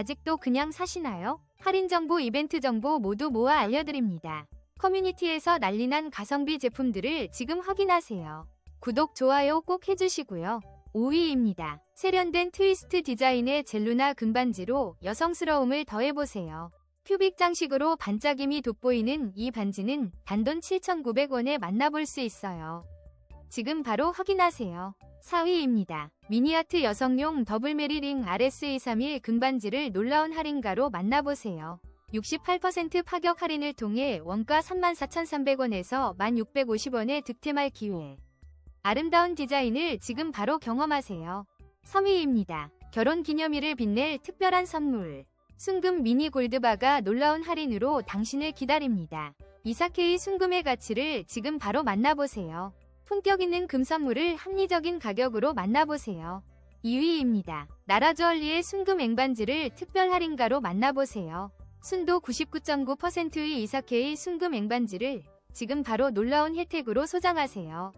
아직도 그냥 사시나요? 할인 정보, 이벤트 정보 모두 모아 알려드립니다. 커뮤니티에서 난리난 가성비 제품들을 지금 확인하세요. 구독, 좋아요 꼭 해주시고요. 5위입니다. 세련된 트위스트 디자인의 젤루나 금반지로 여성스러움을 더해보세요. 큐빅 장식으로 반짝임이 돋보이는 이 반지는 단돈 7,900원에 만나볼 수 있어요. 지금 바로 확인하세요. 4위입니다. 미니아트 여성용 더블 메리링 RS231 금반지를 놀라운 할인가로 만나보세요. 68% 파격 할인을 통해 원가 34,300원에서 1,650원에 득템할 기회. 아름다운 디자인을 지금 바로 경험하세요. 3위입니다. 결혼 기념일을 빛낼 특별한 선물. 순금 미니 골드바가 놀라운 할인으로 당신을 기다립니다. 이사케이 순금의 가치를 지금 바로 만나보세요. 품격 있는 금 선물을 합리적인 가격으로 만나보세요. 2위입니다. 나라주얼리의 순금 앵반지를 특별 할인가로 만나보세요. 순도 99.9%의 이사케이 순금 앵반지를 지금 바로 놀라운 혜택으로 소장하세요.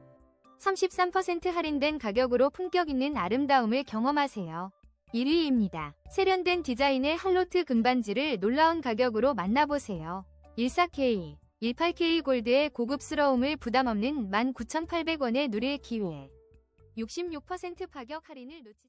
33% 할인된 가격으로 품격 있는 아름다움을 경험하세요. 1위입니다. 세련된 디자인의 할로트 금반지를 놀라운 가격으로 만나보세요. 14K, 18K 골드의 고급스러움을 부담 없는 19,800원에 누릴 기회. 66% 파격 할인을 놓치